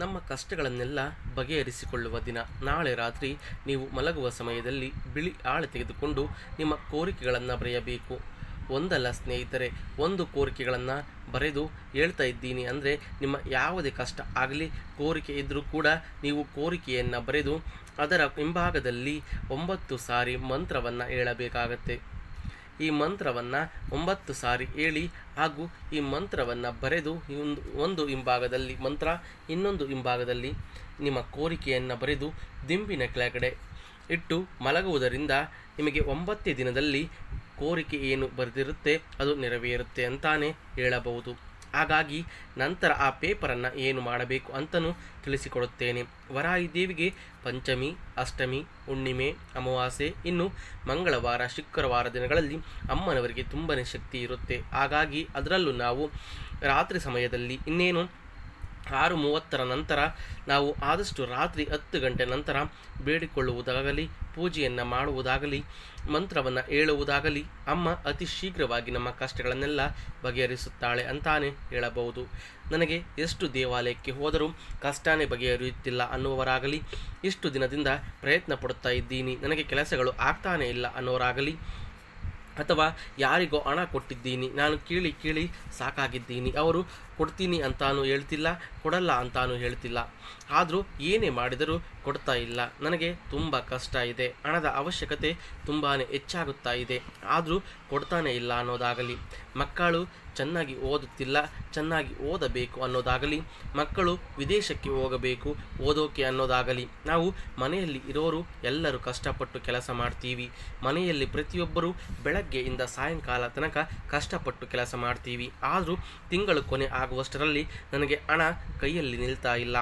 ನಮ್ಮ ಕಷ್ಟಗಳನ್ನೆಲ್ಲ ಬಗೆಹರಿಸಿಕೊಳ್ಳುವ ದಿನ. ನಾಳೆ ರಾತ್ರಿ ನೀವು ಮಲಗುವ ಸಮಯದಲ್ಲಿ ಬಿಳಿ ಆಳೆ ತೆಗೆದುಕೊಂಡು ನಿಮ್ಮ ಕೋರಿಕೆಗಳನ್ನು ಬರೆಯಬೇಕು. ಒಂದಲ್ಲ ಸ್ನೇಹಿತರೆ, ಒಂದು ಕೋರಿಕೆಗಳನ್ನು ಬರೆದು ಹೇಳ್ತಾ ಇದ್ದೀನಿ ಅಂದರೆ ನಿಮ್ಮ ಯಾವುದೇ ಕಷ್ಟ ಆಗಲಿ, ಕೋರಿಕೆ ಇದ್ದರೂ ಕೂಡ ನೀವು ಕೋರಿಕೆಯನ್ನು ಬರೆದು ಅದರ ಹಿಂಭಾಗದಲ್ಲಿ ಒಂಬತ್ತು ಸಾರಿ ಮಂತ್ರವನ್ನು ಹೇಳಬೇಕಾಗತ್ತೆ. ಈ ಮಂತ್ರವನ್ನು ಒಂಬತ್ತು ಸಾರಿ ಹೇಳಿ ಹಾಗೂ ಈ ಮಂತ್ರವನ್ನು ಬರೆದು ಒಂದು ಹಿಂಭಾಗದಲ್ಲಿ ಮಂತ್ರ, ಇನ್ನೊಂದು ಹಿಂಭಾಗದಲ್ಲಿ ನಿಮ್ಮ ಕೋರಿಕೆಯನ್ನು ಬರೆದು ದಿಂಬಿನ ಕೆಳಗಡೆ ಇಟ್ಟು ಮಲಗುವುದರಿಂದ ನಿಮಗೆ ಒಂಬತ್ತೇ ದಿನದಲ್ಲಿ ಕೋರಿಕೆ ಏನು ಬರೆದಿರುತ್ತೆ ಅದು ನೆರವೇರುತ್ತೆ ಅಂತಾನೆ ಹೇಳಬಹುದು. ಹಾಗಾಗಿ ನಂತರ ಆ ಪೇಪರನ್ನು ಏನು ಮಾಡಬೇಕು ಅಂತಲೂ ತಿಳಿಸಿಕೊಡುತ್ತೇನೆ. ವರಾಯಿ ದೇವಿಗೆ ಪಂಚಮಿ, ಅಷ್ಟಮಿ, ಹುಣ್ಣಿಮೆ, ಅಮಾವಾಸ್ಯೆ, ಇನ್ನು ಮಂಗಳವಾರ, ಶುಕ್ರವಾರ ದಿನಗಳಲ್ಲಿ ಅಮ್ಮನವರಿಗೆ ತುಂಬನೇ ಶಕ್ತಿ ಇರುತ್ತೆ. ಹಾಗಾಗಿ ಅದರಲ್ಲೂ ನಾವು ರಾತ್ರಿ ಸಮಯದಲ್ಲಿ ಇನ್ನೇನು ಆರು ಮೂವತ್ತರ ನಂತರ ನಾವು ಆದಷ್ಟು ರಾತ್ರಿ ಹತ್ತು ಗಂಟೆ ನಂತರ ಬೇಡಿಕೊಳ್ಳುವುದಾಗಲಿ, ಪೂಜೆಯನ್ನು ಮಾಡುವುದಾಗಲಿ, ಮಂತ್ರವನ್ನು ಹೇಳುವುದಾಗಲಿ, ಅಮ್ಮ ಅತಿ ಶೀಘ್ರವಾಗಿ ನಮ್ಮ ಕಷ್ಟಗಳನ್ನೆಲ್ಲ ಬಗೆಹರಿಸುತ್ತಾಳೆ ಅಂತಾನೆ ಹೇಳಬಹುದು. ನನಗೆ ಎಷ್ಟು ದೇವಾಲಯಕ್ಕೆ ಹೋದರೂ ಕಷ್ಟನೇ ಬಗೆಹರಿಯುತ್ತಿಲ್ಲ ಅನ್ನುವರಾಗಲಿ ಇಷ್ಟು ದಿನದಿಂದ ಪ್ರಯತ್ನ ಪಡುತ್ತಾ ಇದ್ದೀನಿ. ನನಗೆ ಕೆಲಸಗಳು ಆಗ್ತಾನೇ ಇಲ್ಲ ಅನ್ನೋರಾಗಲಿ ಅಥವಾ ಯಾರಿಗೋ ಹಣ ಕೊಟ್ಟಿದ್ದೀನಿ, ನಾನು ಕೇಳಿ ಕೇಳಿ ಸಾಕಾಗಿದ್ದೀನಿ, ಅವರು ಕೊಡ್ತೀನಿ ಅಂತಾನೂ ಹೇಳ್ತಿಲ್ಲ, ಕೊಡಲ್ಲ ಅಂತಾನೂ ಹೇಳ್ತಿಲ್ಲ. ಆದರೂ ಏನೇ ಮಾಡಿದರೂ ಕೊಡ್ತಾ ಇಲ್ಲ. ನನಗೆ ತುಂಬ ಕಷ್ಟ ಇದೆ. ಹಣದ ಅವಶ್ಯಕತೆ ತುಂಬಾ ಹೆಚ್ಚಾಗುತ್ತಾ ಇದೆ. ಆದರೂ ಕೊಡ್ತಾನೆ ಇಲ್ಲ ಅನ್ನೋದಾಗಲಿ. ಮಕ್ಕಳು ಚೆನ್ನಾಗಿ ಓದುತ್ತಿಲ್ಲ, ಚೆನ್ನಾಗಿ ಓದಬೇಕು ಅನ್ನೋದಾಗಲಿ, ಮಕ್ಕಳು ವಿದೇಶಕ್ಕೆ ಹೋಗಬೇಕು, ಓದೋಕೆ ಅನ್ನೋದಾಗಲಿ. ನಾವು ಮನೆಯಲ್ಲಿ ಇರೋರು ಎಲ್ಲರೂ ಕಷ್ಟಪಟ್ಟು ಕೆಲಸ ಮಾಡ್ತೀವಿ. ಮನೆಯಲ್ಲಿ ಪ್ರತಿಯೊಬ್ಬರು ಬೆಳಗ್ಗೆಯಿಂದ ಸಾಯಂಕಾಲ ತನಕ ಕಷ್ಟಪಟ್ಟು ಕೆಲಸ ಮಾಡ್ತೀವಿ. ಆದರೂ ತಿಂಗಳು ಕೊನೆ ಆಗುವಷ್ಟರಲ್ಲಿ ನನಗೆ ಹಣ ಕೈಯಲ್ಲಿ ನಿಲ್ತಾ ಇಲ್ಲ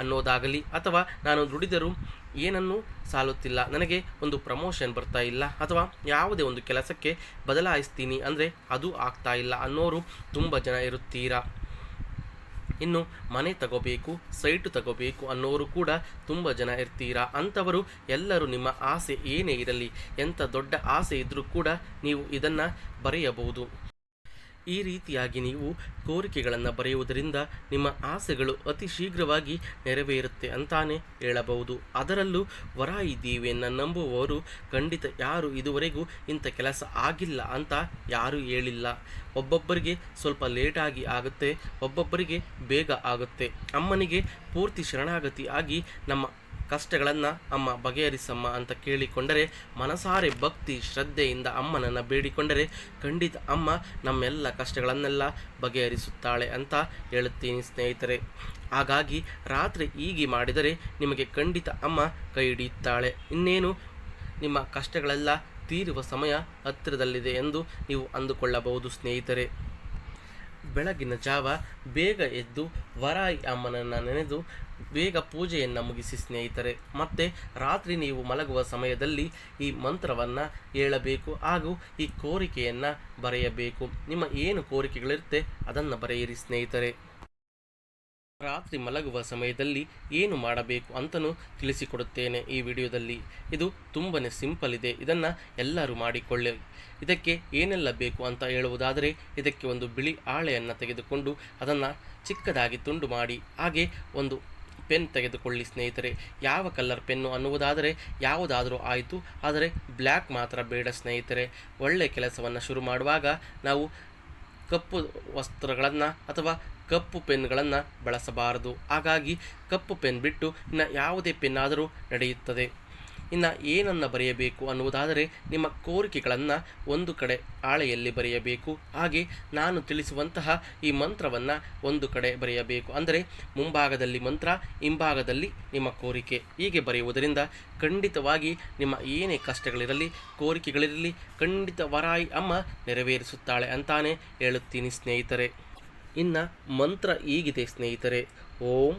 ಅನ್ನೋದಾಗಲಿ, ಅಥವಾ ನಾನು ದುಡಿದರೂ ಏನನ್ನೂ ಸಾಲುತ್ತಿಲ್ಲ. ನನಗೆ ಒಂದು ಪ್ರಮೋಷನ್ ಬರ್ತಾ ಇಲ್ಲ. ಅಥವಾ ಯಾವುದೇ ಒಂದು ಕೆಲಸಕ್ಕೆ ಬದಲಾಯಿಸ್ತೀನಿ ಅಂದರೆ ಅದು ಆಗ್ತಾ ಇಲ್ಲ ಅನ್ನೋರು ತುಂಬ ಜನ ಇರುತ್ತೀರಾ? ಇನ್ನು ಮನೆ ತಗೋಬೇಕು, ಸೈಟು ತಗೋಬೇಕು ಅನ್ನೋರು ಕೂಡ ತುಂಬ ಜನ ಇರ್ತೀರಾ? ಅಂಥವರು ಎಲ್ಲರೂ ನಿಮ್ಮ ಆಸೆ ಏನೇ ಇರಲಿ, ಎಂಥ ದೊಡ್ಡ ಆಸೆ ಇದ್ದರೂ ಕೂಡ ನೀವು ಇದನ್ನು ಬರೆಯಬಹುದು. ಈ ರೀತಿಯಾಗಿ ನೀವು ಕೋರಿಕೆಗಳನ್ನು ಬರೆಯುವುದರಿಂದ ನಿಮ್ಮ ಆಸೆಗಳು ಅತಿ ಶೀಘ್ರವಾಗಿ ನೆರವೇರುತ್ತೆ ಅಂತಾನೆ ಹೇಳಬಹುದು. ಅದರಲ್ಲೂ ವರಾಯಿ ದೇವಿಯನ್ನು ನಂಬುವವರು ಖಂಡಿತ ಯಾರು ಇದುವರೆಗೂ ಇಂಥ ಕೆಲಸ ಆಗಿಲ್ಲ ಅಂತ ಯಾರೂ ಹೇಳಿಲ್ಲ. ಒಬ್ಬೊಬ್ಬರಿಗೆ ಸ್ವಲ್ಪ ಲೇಟಾಗಿ ಆಗುತ್ತೆ, ಒಬ್ಬೊಬ್ಬರಿಗೆ ಬೇಗ ಆಗುತ್ತೆ. ಅಮ್ಮನಿಗೆ ಪೂರ್ತಿ ಶರಣಾಗತಿ ಆಗಿ ನಮ್ಮ ಕಷ್ಟಗಳನ್ನು ಅಮ್ಮ ಬಗೆಹರಿಸಮ್ಮ ಅಂತ ಕೇಳಿಕೊಂಡರೆ ಮನಸಾರೆ ಭಕ್ತಿ ಶ್ರದ್ಧೆಯಿಂದ ಅಮ್ಮನನ್ನು ಬೇಡಿಕೊಂಡರೆ ಖಂಡಿತ ಅಮ್ಮ ನಮ್ಮೆಲ್ಲ ಕಷ್ಟಗಳನ್ನೆಲ್ಲ ಬಗೆಹರಿಸುತ್ತಾಳೆ ಅಂತ ಹೇಳುತ್ತೀನಿ ಸ್ನೇಹಿತರೆ. ಹಾಗಾಗಿ ರಾತ್ರಿ ಹೀಗೆ ಮಾಡಿದರೆ ನಿಮಗೆ ಖಂಡಿತ ಅಮ್ಮ ಕೈ ಹಿಡಿಯುತ್ತಾಳೆ. ಇನ್ನೇನು? ನಿಮ್ಮ ಕಷ್ಟಗಳೆಲ್ಲ ತೀರುವ ಸಮಯ ಹತ್ತಿರದಲ್ಲಿದೆ ಎಂದು ನೀವು ಅಂದುಕೊಳ್ಳಬಹುದು ಸ್ನೇಹಿತರೆ. ಬೆಳಗಿನ ಜಾವ ಬೇಗ ಎದ್ದು ವರಾಯಿ ಅಮ್ಮನನ್ನು ನೆನೆದು ಬೇಗ ಪೂಜೆಯನ್ನು ಮುಗಿಸಿ ಸ್ನೇಹಿತರೆ, ಮತ್ತೆ ರಾತ್ರಿ ನೀವು ಮಲಗುವ ಸಮಯದಲ್ಲಿ ಈ ಮಂತ್ರವನ್ನು ಹೇಳಬೇಕು ಹಾಗೂ ಈ ಕೋರಿಕೆಯನ್ನು ಬರೆಯಬೇಕು. ನಿಮ್ಮ ಏನು ಕೋರಿಕೆಗಳಿರುತ್ತೆ ಅದನ್ನು ಬರೆಯಿರಿ ಸ್ನೇಹಿತರೆ. ರಾತ್ರಿ ಮಲಗುವ ಸಮಯದಲ್ಲಿ ಏನು ಮಾಡಬೇಕು ಅಂತಲೂ ತಿಳಿಸಿಕೊಡುತ್ತೇನೆ ಈ ವಿಡಿಯೋದಲ್ಲಿ. ಇದು ತುಂಬಾ ಸಿಂಪಲ್ ಇದೆ. ಇದನ್ನು ಎಲ್ಲರೂ ಮಾಡಿಕೊಳ್ಳಿ. ಇದಕ್ಕೆ ಏನೆಲ್ಲ ಬೇಕು ಅಂತ ಹೇಳುವುದಾದರೆ, ಇದಕ್ಕೆ ಒಂದು ಬಿಳಿ ಹಾಳೆಯನ್ನು ತೆಗೆದುಕೊಂಡು ಅದನ್ನು ಚಿಕ್ಕದಾಗಿ ತುಂಡು ಮಾಡಿ, ಹಾಗೆ ಒಂದು ಪೆನ್ ತೆಗೆದುಕೊಳ್ಳಿ ಸ್ನೇಹಿತರೆ. ಯಾವ ಕಲರ್ ಪೆನ್ನು ಅನ್ನುವುದಾದರೆ ಯಾವುದಾದರೂ ಆಯಿತು. ಆದರೆ ಬ್ಲ್ಯಾಕ್ ಮಾತ್ರ ಬೇಡ ಸ್ನೇಹಿತರೆ. ಒಳ್ಳೆಯ ಕೆಲಸವನ್ನು ಶುರು ಮಾಡುವಾಗ ನಾವು ಕಪ್ಪು ವಸ್ತ್ರಗಳನ್ನು ಅಥವಾ ಕಪ್ಪು ಪೆನ್ಗಳನ್ನು ಬಳಸಬಾರದು. ಹಾಗಾಗಿ ಕಪ್ಪು ಪೆನ್ ಬಿಟ್ಟು ಇನ್ನು ಯಾವುದೇ ಪೆನ್ನಾದರೂ ನಡೆಯುತ್ತದೆ. ಇನ್ನು ಏನನ್ನು ಬರೆಯಬೇಕು ಅನ್ನುವುದಾದರೆ ನಿಮ್ಮ ಕೋರಿಕೆಗಳನ್ನು ಒಂದು ಕಡೆ ಹಾಳೆಯಲ್ಲಿ ಬರೆಯಬೇಕು. ಹಾಗೆ ನಾನು ತಿಳಿಸುವಂತಹ ಈ ಮಂತ್ರವನ್ನು ಒಂದು ಕಡೆ ಬರೆಯಬೇಕು. ಅಂದರೆ ಮುಂಭಾಗದಲ್ಲಿ ಮಂತ್ರ, ಹಿಂಭಾಗದಲ್ಲಿ ನಿಮ್ಮ ಕೋರಿಕೆ. ಹೀಗೆ ಬರೆಯುವುದರಿಂದ ಖಂಡಿತವಾಗಿ ನಿಮ್ಮ ಏನೇ ಕಷ್ಟಗಳಿರಲಿ, ಕೋರಿಕೆಗಳಿರಲಿ, ಖಂಡಿತ ವರಾಯಿ ಅಮ್ಮ ನೆರವೇರಿಸುತ್ತಾಳೆ ಅಂತಾನೆ ಹೇಳುತ್ತೀನಿ ಸ್ನೇಹಿತರೆ. ಇನ್ನು ಮಂತ್ರ ಹೀಗಿದೆ ಸ್ನೇಹಿತರೆ. ಓಂ,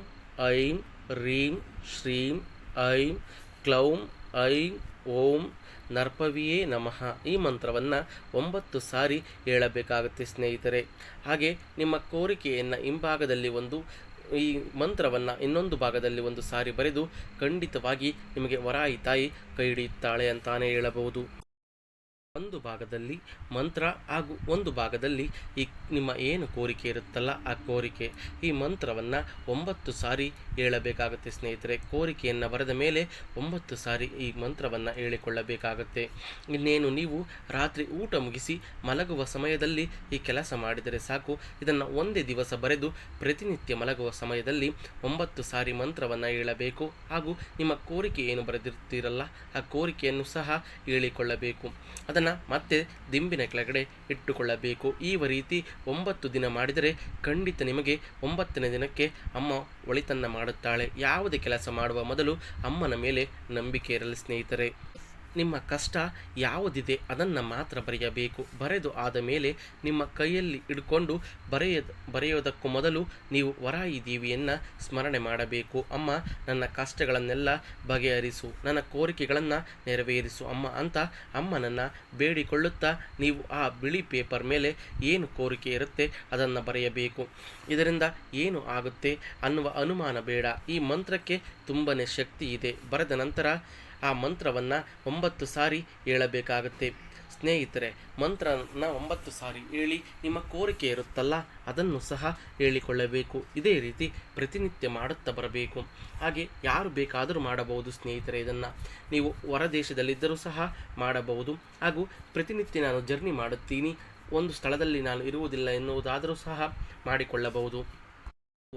ಐಂ, ರೀಂ, ಶ್ರೀಂ, ಐಂ ಕ್ಲೌಂ ಐಂ ಓಂ ನರ್ಪವಿಯೇ ನಮಃ. ಈ ಮಂತ್ರವನ್ನು ಒಂಬತ್ತು ಸಾರಿ ಹೇಳಬೇಕಾಗುತ್ತೆ ಸ್ನೇಹಿತರೆ. ಹಾಗೆ ನಿಮ್ಮ ಕೋರಿಕೆಯನ್ನು ಹಿಂಭಾಗದಲ್ಲಿ ಒಂದು, ಈ ಮಂತ್ರವನ್ನು ಇನ್ನೊಂದು ಭಾಗದಲ್ಲಿ ಒಂದು ಸಾರಿ ಬರೆದು ಖಂಡಿತವಾಗಿ ನಿಮಗೆ ವರಾಯಿ ತಾಯಿ ಕೈ ಹಿಡಿಯುತ್ತಾಳೆ ಅಂತಾನೆ ಹೇಳಬಹುದು. ಒಂದು ಭಾಗದಲ್ಲಿ ಮಂತ್ರ ಹಾಗೂ ಒಂದು ಭಾಗದಲ್ಲಿ ಈ ನಿಮ್ಮ ಏನು ಕೋರಿಕೆ ಇರುತ್ತಲ್ಲ ಆ ಕೋರಿಕೆ, ಈ ಮಂತ್ರವನ್ನು ಒಂಬತ್ತು ಸಾರಿ ಹೇಳಬೇಕಾಗುತ್ತೆ ಸ್ನೇಹಿತರೆ. ಕೋರಿಕೆಯನ್ನು ಬರೆದ ಮೇಲೆ ಒಂಬತ್ತು ಸಾರಿ ಈ ಮಂತ್ರವನ್ನು ಹೇಳಿಕೊಳ್ಳಬೇಕಾಗುತ್ತೆ. ಇನ್ನೇನು ನೀವು ರಾತ್ರಿ ಊಟ ಮುಗಿಸಿ ಮಲಗುವ ಸಮಯದಲ್ಲಿ ಈ ಕೆಲಸ ಮಾಡಿದರೆ ಸಾಕು. ಇದನ್ನು ಒಂದೇ ದಿವಸ ಬರೆದು ಪ್ರತಿನಿತ್ಯ ಮಲಗುವ ಸಮಯದಲ್ಲಿ ಒಂಬತ್ತು ಸಾರಿ ಮಂತ್ರವನ್ನು ಹೇಳಬೇಕು. ಹಾಗೂ ನಿಮ್ಮ ಕೋರಿಕೆ ಏನು ಬರೆದಿರ್ತೀರಲ್ಲ, ಆ ಕೋರಿಕೆಯನ್ನು ಸಹ ಹೇಳಿಕೊಳ್ಳಬೇಕು. ಅದನ್ನು ಮತ್ತೆ ದಿಂಬಿನ ಕೆಳಗಡೆ ಇಟ್ಟುಕೊಳ್ಳಬೇಕು. ಈ ರೀತಿ ಒಂಬತ್ತು ದಿನ ಮಾಡಿದರೆ ಖಂಡಿತ ನಿಮಗೆ ಒಂಬತ್ತನೇ ದಿನಕ್ಕೆ ಅಮ್ಮ ಒಳಿತನ್ನ ಮಾಡುತ್ತಾಳೆ. ಯಾವುದೇ ಕೆಲಸ ಮಾಡುವ ಮೊದಲು ಅಮ್ಮನ ಮೇಲೆ ನಂಬಿಕೆ ಇರಲಿ ಸ್ನೇಹಿತರೆ. ನಿಮ್ಮ ಕಷ್ಟ ಯಾವುದಿದೆ ಅದನ್ನು ಮಾತ್ರ ಬರೆಯಬೇಕು. ಬರೆದು ಆದ ಮೇಲೆ ನಿಮ್ಮ ಕೈಯಲ್ಲಿ ಹಿಡ್ಕೊಂಡು ಬರೆಯ ಬರೆಯೋದಕ್ಕೂ ಮೊದಲು ನೀವು ವರಾಯಿ ದೇವಿಯನ್ನು ಸ್ಮರಣೆ ಮಾಡಬೇಕು. ಅಮ್ಮ, ನನ್ನ ಕಷ್ಟಗಳನ್ನೆಲ್ಲ ಬಗೆಹರಿಸು. ನನ್ನ ಕೋರಿಕೆಗಳನ್ನು ನೆರವೇರಿಸು ಅಮ್ಮ ಅಂತ ಅಮ್ಮನನ್ನು ಬೇಡಿಕೊಳ್ಳುತ್ತಾ ನೀವು ಆ ಬಿಳಿ ಪೇಪರ್ ಮೇಲೆ ಏನು ಕೋರಿಕೆ ಇರುತ್ತೆ ಅದನ್ನು ಬರೆಯಬೇಕು. ಇದರಿಂದ ಏನು ಆಗುತ್ತೆ ಅನ್ನುವ ಅನುಮಾನ ಬೇಡ. ಈ ಮಂತ್ರಕ್ಕೆ ತುಂಬನೇ ಶಕ್ತಿ ಇದೆ. ಬರೆದ ನಂತರ ಆ ಮಂತ್ರವನ್ನು ಒಂಬತ್ತು ಸಾರಿ ಹೇಳಬೇಕಾಗುತ್ತೆ. ಸ್ನೇಹಿತರೆ, ಮಂತ್ರನ ಒಂಬತ್ತು ಸಾರಿ ಹೇಳಿ ನಿಮ್ಮ ಕೋರಿಕೆ ಇರುತ್ತಲ್ಲ, ಅದನ್ನು ಸಹ ಹೇಳಿಕೊಳ್ಳಬೇಕು. ಇದೇ ರೀತಿ ಪ್ರತಿನಿತ್ಯ ಮಾಡುತ್ತಾ ಬರಬೇಕು. ಹಾಗೆ ಯಾರು ಬೇಕಾದರೂ ಮಾಡಬಹುದು ಸ್ನೇಹಿತರೆ ಇದನ್ನು. ನೀವು ಹೊರದೇಶದಲ್ಲಿದ್ದರೂ ಸಹ ಮಾಡಬಹುದು. ಹಾಗೂ ಪ್ರತಿನಿತ್ಯ ನಾನು ಜರ್ನಿ ಮಾಡುತ್ತೀನಿ. ಒಂದು ಸ್ಥಳದಲ್ಲಿ ನಾನು ಇರುವುದಿಲ್ಲ ಎನ್ನುವುದಾದರೂ ಸಹ ಮಾಡಿಕೊಳ್ಳಬಹುದು.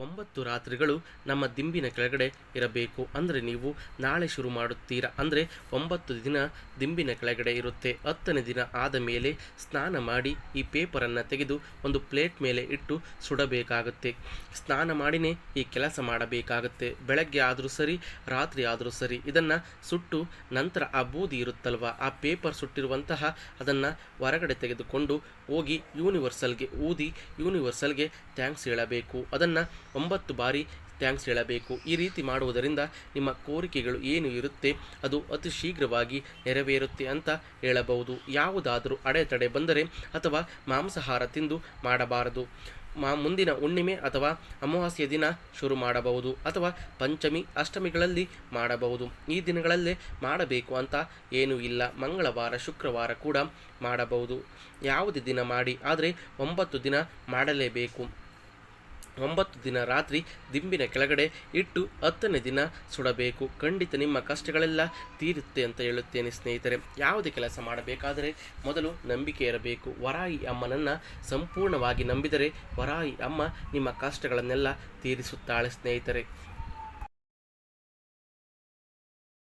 ಒಂಬತ್ತು ರಾತ್ರಿಗಳು ನಮ್ಮ ದಿಂಬಿನ ಕೆಳಗಡೆ ಇರಬೇಕು. ಅಂದರೆ ನೀವು ನಾಳೆ ಶುರು ಮಾಡುತ್ತೀರಾ? ಅಂದರೆ ಒಂಬತ್ತು ದಿನ ದಿಂಬಿನ ಕೆಳಗಡೆ ಇರುತ್ತೆ. ಹತ್ತನೇ ದಿನ ಆದ ಮೇಲೆ ಸ್ನಾನ ಮಾಡಿ ಈ ಪೇಪರನ್ನು ತೆಗೆದು ಒಂದು ಪ್ಲೇಟ್ ಮೇಲೆ ಇಟ್ಟು ಸುಡಬೇಕಾಗುತ್ತೆ. ಸ್ನಾನ ಮಾಡಿನೇ ಈ ಕೆಲಸ ಮಾಡಬೇಕಾಗುತ್ತೆ. ಬೆಳಗ್ಗೆ ಆದರೂ ಸರಿ, ರಾತ್ರಿ ಆದರೂ ಸರಿ ಇದನ್ನು ಸುಟ್ಟು ನಂತರ ಆ ಬೂದಿ ಇರುತ್ತಲ್ವ, ಆ ಪೇಪರ್ ಸುಟ್ಟಿರುವಂತಹ ಅದನ್ನು ಹೊರಗಡೆ ತೆಗೆದುಕೊಂಡು ಹೋಗಿ ಯೂನಿವರ್ಸಲ್ಗೆ ಊದಿ ಯೂನಿವರ್ಸಲ್ಗೆ ಥ್ಯಾಂಕ್ಸ್ ಹೇಳಬೇಕು. ಅದನ್ನು ಒಂಬತ್ತು ಬಾರಿ ಥ್ಯಾಂಕ್ಸ್ ಹೇಳಬೇಕು. ಈ ರೀತಿ ಮಾಡುವುದರಿಂದ ನಿಮ್ಮ ಕೋರಿಕೆಗಳು ಏನು ಇರುತ್ತೆ, ಅದು ಅತಿ ಶೀಘ್ರವಾಗಿ ನೆರವೇರುತ್ತೆ ಅಂತ ಹೇಳಬಹುದು. ಯಾವುದಾದರೂ ಅಡೆತಡೆ ಬಂದರೆ ಅಥವಾ ಮಾಂಸಾಹಾರ ತಿಂದು ಮಾಡಬಾರದು. ಮಾ ಮುಂದಿನ ಹುಣ್ಣಿಮೆ ಅಥವಾ ಅಮಾವಾಸ್ಯ ದಿನ ಶುರು ಮಾಡಬಹುದು ಅಥವಾ ಪಂಚಮಿ, ಅಷ್ಟಮಿಗಳಲ್ಲಿ ಮಾಡಬಹುದು. ಈ ದಿನಗಳಲ್ಲೇ ಮಾಡಬೇಕು ಅಂತ ಏನೂ ಇಲ್ಲ. ಮಂಗಳವಾರ, ಶುಕ್ರವಾರ ಕೂಡ ಮಾಡಬಹುದು. ಯಾವುದೇ ದಿನ ಮಾಡಿ, ಆದರೆ ಒಂಬತ್ತು ದಿನ ಮಾಡಲೇಬೇಕು. ಒಂಬತ್ತು ದಿನ ರಾತ್ರಿ ದಿಂಬಿನ ಕೆಳಗಡೆ ಇಟ್ಟು ಹತ್ತನೇ ದಿನ ಸುಡಬೇಕು. ಖಂಡಿತ ನಿಮ್ಮ ಕಷ್ಟಗಳೆಲ್ಲ ತೀರುತ್ತೆ ಅಂತ ಹೇಳುತ್ತೇನೆ ಸ್ನೇಹಿತರೆ. ಯಾವುದೇ ಕೆಲಸ ಮಾಡಬೇಕಾದರೆ ಮೊದಲು ನಂಬಿಕೆ ಇರಬೇಕು. ವರಾಯಿ ಅಮ್ಮನನ್ನು ಸಂಪೂರ್ಣವಾಗಿ ನಂಬಿದರೆ ವರಾಯಿ ಅಮ್ಮ ನಿಮ್ಮ ಕಷ್ಟಗಳನ್ನೆಲ್ಲ ತೀರಿಸುತ್ತಾಳೆ ಸ್ನೇಹಿತರೆ.